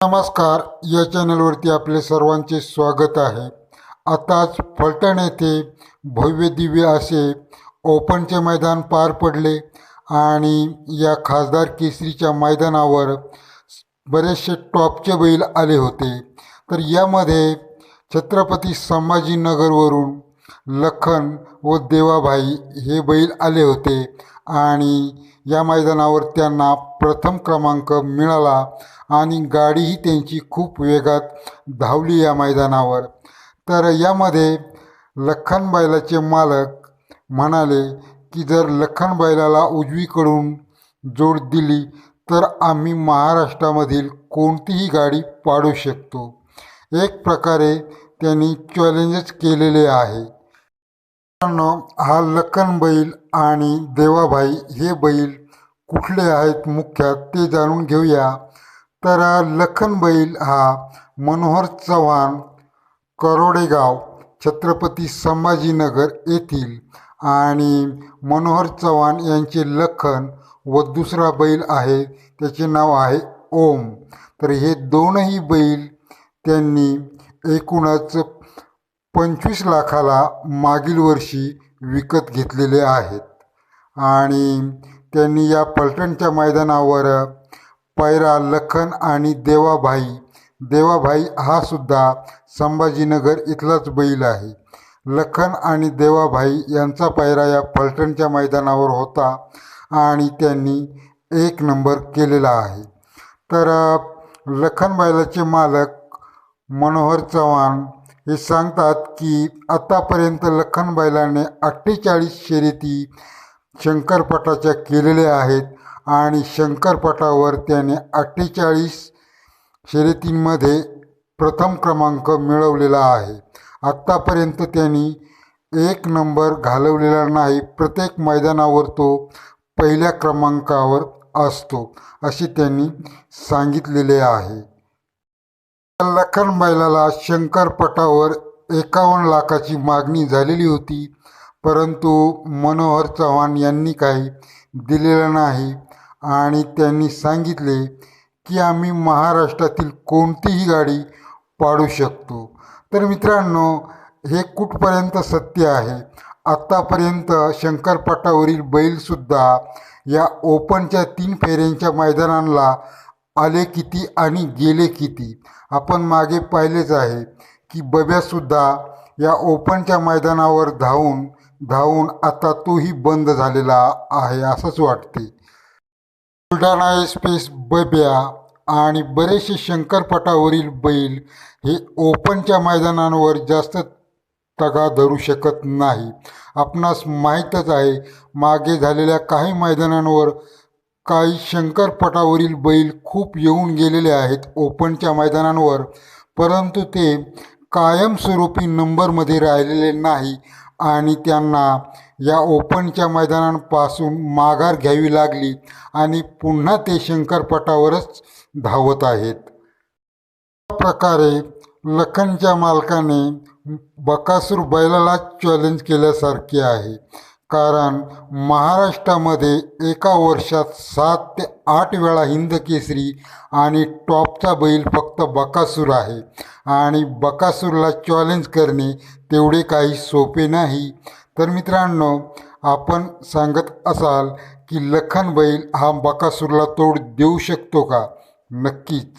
नमस्कार या चॅनलवरती आपले सर्वांचे स्वागत आहे. आताच फलटण येथे भव्य दिव्य असे ओपनचे मैदान पार पडले आणि या खासदार केसरीच्या मैदानावर बरेचसे टॉपचे बैल आले होते. तर यामध्ये छत्रपती संभाजीनगरवरून लखन व देवाभाई हे बैल आले होते. आणि या मैदानावर त्यांना प्रथम क्रमांक मिळाला आणि गाडीही त्यांची खूप वेगात धावली या मैदानावर. तर यामध्ये लखन बैलाचे मालक म्हणाले की जर लखन बैलाला उजवीकडून जोड दिली तर आम्ही महाराष्ट्रामधील कोणतीही गाडी पाडू शकतो. एक प्रकारे त्यांनी चॅलेंजच केलेले आहे. हा लखन बैल आणि देवाभाई हे बैल कुठले आहेत मुख्यात ते जाणून घेऊया. तर लखन बैल हा मनोहर चव्हाण करोडेगाव छत्रपती संभाजीनगर येथील आणि मनोहर चव्हाण यांचे लखन व दुसरा बैल आहे त्याचे नाव आहे ओम. तर हे दोनही बैल त्यांनी एकूणच पंचवीस लाखाला मागील वर्षी विकत घेतलेले आहेत. आणि त्यांनी या पलटणच्या मैदानावर पैरा लखन आणि देवाभाई देवाभाई हा सुद्धा संभाजीनगर इथलाच बैल आहे. लखन आणि देवाभाई यांचा पैरा या फलटणच्या मैदानावर होता आणि त्यांनी एक नंबर केलेला आहे. तर लखन बैलाचे मालक मनोहर चव्हाण हे सांगतात की आत्तापर्यंत लखन बैलाने अठ्ठेचाळीस शर्यती शंकरपटाच्या केलेल्या आहेत आणि शंकरपटावर त्याने अठ्ठेचाळीस शर्यतींमध्ये प्रथम क्रमांक मिळवलेला आहे. आत्तापर्यंत त्यांनी एक नंबर घालवलेला नाही. प्रत्येक मैदानावर तो पहिल्या क्रमांकावर असतो असे त्यांनी सांगितलेले आहे. लखन बैलाला शंकरपटावर एकावन्न लाखाची मागणी झालेली होती. परंतु मनोहर चव्हाण यांनी काही दिलेलं नाही आणि त्यांनी सांगितले की आम्ही महाराष्ट्रातील कोणतीही गाडी पाडू शकतो. तर मित्रांनो हे कुठपर्यंत सत्य आहे? आत्तापर्यंत शंकरपटावरील बैलसुद्धा या ओपनच्या तीन फेऱ्यांच्या मैदानांना आले किती आणि गेले किती? आपण मागे पाहिलेच आहे की बब्यासुद्धा या ओपनच्या मैदानावर धावून धावून आता तोही बंद झालेला आहे असंच वाटते. बुलढाणा एक्सप्रेस बब्या आणि बरेचसे शंकरपटावरील बैल हे ओपनच्या मैदानांवर जास्त तगा धरू शकत नाही. आपणास माहीतच आहे मागे झालेल्या काही मैदानांवर काही शंकरपटावरील बैल खूप येऊन गेलेले आहेत ओपनच्या मैदानांवर परंतु ते कायमस्वरूपी नंबरमध्ये राहिलेले नाही आणि त्यांना या ओपनच्या मैदानांपासून माघार घ्यावी लागली आणि पुन्हा ते शंकरपटावरच धावत आहेत. प्रकारे लखनच्या मालकाने बकासूर बैलाला चॅलेंज केल्यासारखे आहे. कारण महाराष्ट्रामध्ये एका वर्षात सात ते आठ वेळा हिंदकेसरी आणि टॉपचा बैल फक्त बकासूर आहे. आणि बकासूरला चॅलेंज करणे तेवढे काही सोपे नाही. तर मित्रांनो आपण सांगत असाल की लखन बैल हा बकासूरला तोड देऊ शकतो का? नक्कीच.